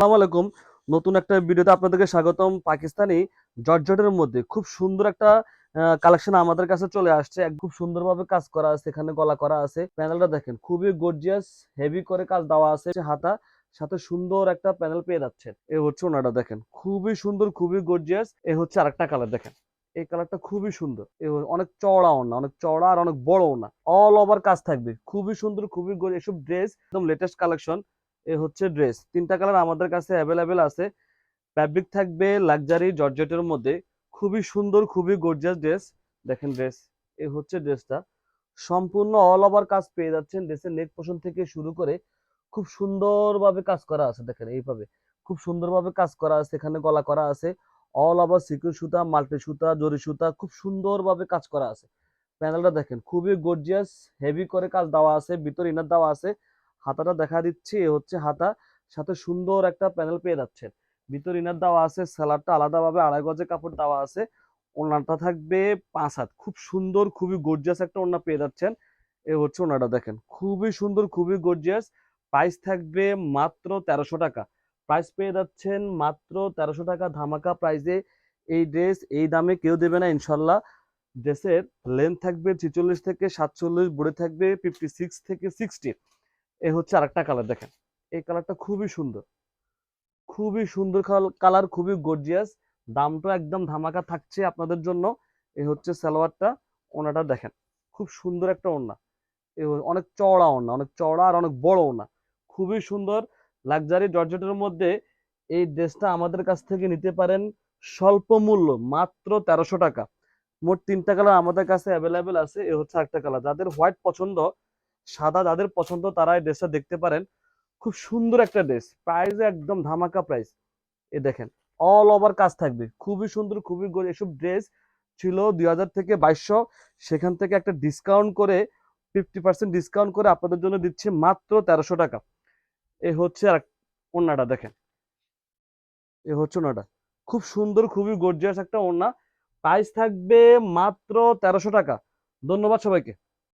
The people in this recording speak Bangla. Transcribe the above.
আসসালামু আলাইকুম। নতুন একটা ভিডিওতে আপনাদেরকে স্বাগতম। পাকিস্তানি জর্জটের মধ্যে খুব সুন্দর একটা কালেকশন আমাদের কাছে চলে আসছে। খুব সুন্দরভাবে কাজ করা আছে, এখানে গলা করা আছে। প্যানেলটা দেখেন, খুবই গর্জিয়াস হেভি করে কাজ দেওয়া আছে। হাতা, সাথে সুন্দর একটা প্যানেল পেয়ে যাচ্ছেন। এ হচ্ছে ওনাটা দেখেন, খুবই সুন্দর, খুবই গর্জিয়াস এ হচ্ছে আরেকটা কালার দেখেন। এই কালারটা খুবই সুন্দর। এ অনেক চওড়া ওনা অনেক চওড়া আর অনেক বড় ওনা অল ওভার কাজ থাকবে। খুবই সুন্দর, খুবই গর্জিয়াস এসব ড্রেস একদম লেটেস্ট কালেকশন এ হচ্ছে ড্রেস। তিনটা কালার আমাদের কাছে অ্যাভেলেবেল আছে। ফ্যাব্রিক থাকবে লাক্সারি জর্জেটের মধ্যে। খুবই সুন্দর, খুবই গর্জিয়াস ড্রেস দেখেন ড্রেস এ হচ্ছে ড্রেসটা সম্পূর্ণ অল ওভার কাজ পেয়ে যাচ্ছেন ড্রেসের নেক পোষণ থেকে শুরু করে খুব সুন্দরভাবে কাজ করা আছে। দেখেন এইভাবে খুব সুন্দরভাবে কাজ করা আছে। এখানে গলা করা আছে। অল ওভার সিকিউর সুতা মাল্টি সুতা, জরি সুতা, খুব সুন্দরভাবে কাজ করা আছে। প্যানেলটা দেখেন, খুবই গর্জিয়াস হেভি করে কাজ দেওয়া আছে। ভিতর ইনার দেওয়া আছে। হাতাটা দেখা দিচ্ছি, এ হচ্ছে হাতা। সাথে সুন্দর একটা প্যানেল পেয়ে যাচ্ছেন। ভিতর ইনার দেওয়া আছে স্যালাডটা আলাদাভাবে আড়াই গজে কাপড় দেওয়া আছে। ওনাটা থাকবে পাঁচ হাত। খুব সুন্দর, খুবই গর্জিয়াস একটা ওনা পেয়ে যাচ্ছেন। এ হচ্ছে ওনাটা দেখেন। খুবই সুন্দর, খুবই গর্জিয়াস প্রাইস থাকবে মাত্র তেরোশো টাকা। প্রাইস পেয়ে যাচ্ছেন মাত্র তেরোশো টাকা ধামাকা প্রাইসে এই ড্রেস এই দামে কেউ দেবে না, ইনশাল্লাহ। ড্রেসের লেন্থ থাকবে ছিচল্লিশ থেকে সাতচল্লিশ বডি থাকবে ফিফটি সিক্স থেকে সিক্সটি এ হচ্ছে আরেকটা কালার দেখেন। এই কালারটা খুবই সুন্দর। খুবই সুন্দর কালার খুবই গর্জিয়াস দামটা একদম ধামাকা থাকছে আপনাদের জন্য। এই হচ্ছে সালোয়ারটা ওনাটা দেখেন। খুব সুন্দর একটা ওনা এ অনেক চওড়া ওনা অনেক চওড়া আর অনেক বড় ওনা খুবই সুন্দর। লাক্সারি জর্জেটের মধ্যে এই ড্রেসটা আমাদের কাছ থেকে নিতে পারেন স্বল্প মূল্য, মাত্র তেরোশো টাকা। মোট তিনটা কালার আমাদের কাছে অ্যাভেলেবেল আছে। এ হচ্ছে একটা কালার যাদের হোয়াইট পছন্দ সাদা যাদের পছন্দ তারা এই ড্রেসটা দেখতে পারেন। খুব সুন্দর একটা ড্রেস। প্রাইস একদম ধামাকা প্রাইস এ দেখেন অল ওভার কাজ থাকবে। খুবই সুন্দর, খুবই গো- এসব ড্রেস ছিল দুই হাজার থেকে বাইশশো। সেখান থেকে একটা ডিসকাউন্ট করে ফিফটি পার্সেন্ট ডিসকাউন্ট করে আপনাদের জন্য দিচ্ছে মাত্র তেরোশো টাকা। এ হচ্ছে আর ওড়নাটা, দেখেন। এ হচ্ছে ওনাটা খুব সুন্দর, খুবই গর্জিয়াস একটা ওড়না। প্রাইস থাকবে মাত্র তেরোশো টাকা। ধন্যবাদ সবাইকে।